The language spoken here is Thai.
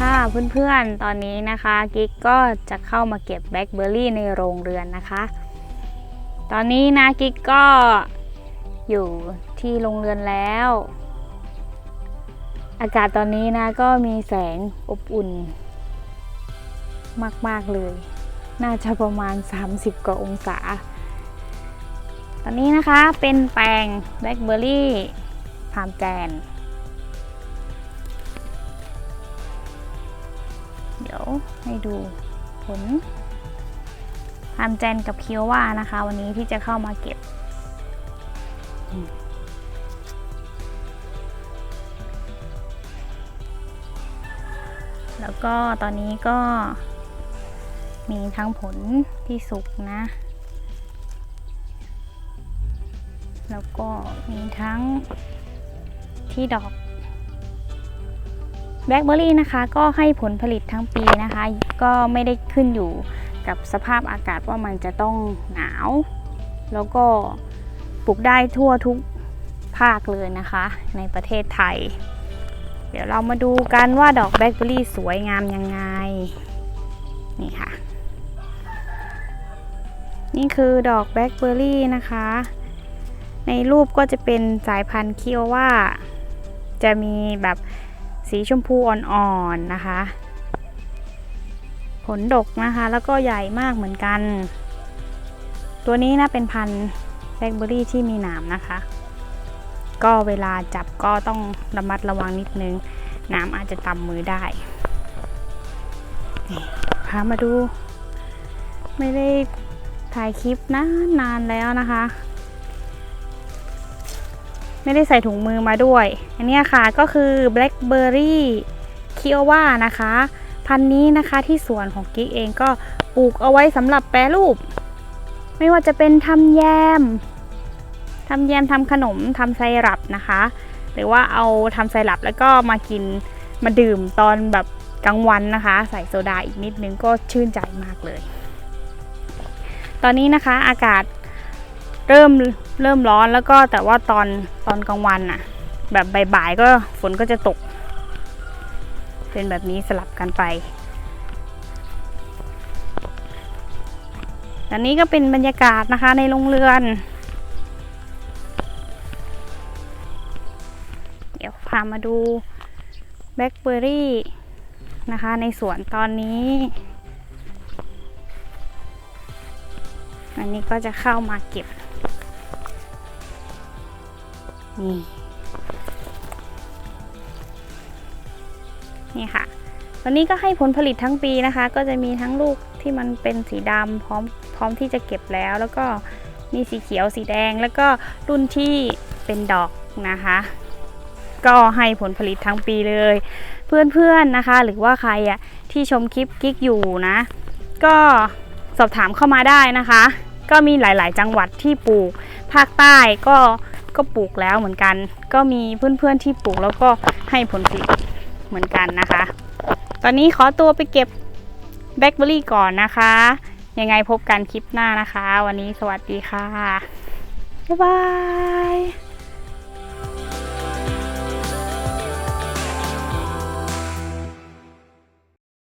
ค่ะเพื่อนๆ ตอนนี้นะคะกิ๊กก็จะเข้ามาเก็บแบล็คเบอร์รี่ในโรงเรือนนะคะ ตอนนี้นะกิ๊กก็อยู่ที่โรงเรือนแล้ว อากาศตอนนี้นะก็มีแสงอบอุ่น มาก ๆ เลย น่าจะประมาณ 30 กว่าองศา ตอนนี้นะคะเป็นแปลงแบล็คเบอร์รี่พามแจน ยวให้ดูผลพามแจนกับเคียวว่านะคะ วันนี้ที่จะเข้ามาเก็บ แล้วก็ตอนนี้ก็มีทั้งผลที่สุกนะ แล้วก็มีทั้งที่ดอก แบล็คเบอร์รี่นะคะก็ให้ผลผลิตทั้งปีนะคะ ก็ไม่ได้ขึ้นอยู่กับสภาพอากาศว่ามันจะต้องหนาว แล้วก็ปลูกได้ทั่วทุกภาคเลยนะคะ ในประเทศไทย เดี๋ยวเรามาดูกันว่าดอกแบล็คเบอร์รี่สวยงามยังไง นี่ค่ะ นี่คือดอกแบล็คเบอร์รี่นะคะ ในรูปก็จะเป็นสายพันธุ์คิโอว่าจะมีแบบ สีชมพูอ่อนๆนะคะ ผลดกนะคะแล้วก็ใหญ่มากเหมือนกัน ตัวนี้นะเป็นพันธุ์แบล็คเบอรี่ที่มีหนามนะคะ ก็เวลาจับก็ต้องระมัดระวังนิดนึงน้ำอาจจะตำมือได้พามาดู ไม่ได้ถ่ายคลิปนานนานแล้วนะคะ ไม่ได้ใส่ถุงมือมาด้วย อันนี้ค่ะก็คือ Blackberry k i o w a นะคะ พันธุ์นี้นะคะที่สวนของกิ๊กเองก็ปลูกเอาไว้สำหรับแปรรูป ไม่ว่าจะเป็นทำแยมทำแยมทำขนมทำไซรัปนะคะ หรือว่าเอาทำไซรัปแล้วก็มากินมาดื่มตอนแบบกลางวันนะคะ ใส่โซดาอีกนิดนึงก็ชื่นใจมากเลย ตอนนี้นะคะอากาศเริ่ม เริ่มร้อนแล้วก็แต่ว่าตอนตอนกลางวันน่ะแบบบ่ายๆก็ฝนก็จะตก เป็นแบบนี้สลับกันไปตอนนี้ก็เป็นบรรยากาศนะคะในโรงเรือน เดี๋ยวพามาดูแบล็คเบอร์รี่นะคะในสวนตอนนี้ อันนี้ก็จะเข้ามาเก็บ นี่นี่ค่ะวันนี้ก็ให้ผลผลิตทั้งปีนะคะ ก็จะมีทั้งลูกที่มันเป็นสีดำพร้อมพร้อมที่จะเก็บแล้ว แล้วก็มีสีเขียวสีแดง แล้วก็รุ่นที่เป็นดอกนะคะ ก็ให้ผลผลิตทั้งปีเลย เพื่อนๆนะคะ หรือว่าใครอะที่ชมคลิปกิ๊กอยู่นะ ก็สอบถามเข้ามาได้นะคะ ก็มีหลายๆ จังหวัดที่ปลูกภาคใต้ก็ ก็ปลูกแล้วเหมือนกัน ก็มีเพื่อนๆที่ปลูกแล้วก็ให้ผลผลิตเหมือนกันนะคะ ตอนนี้ขอตัวไปเก็บแบล็คเบอร์รี่ก่อนนะคะ ยังไงพบกันคลิปหน้านะคะ วันนี้สวัสดีค่ะ บ๊ายบาย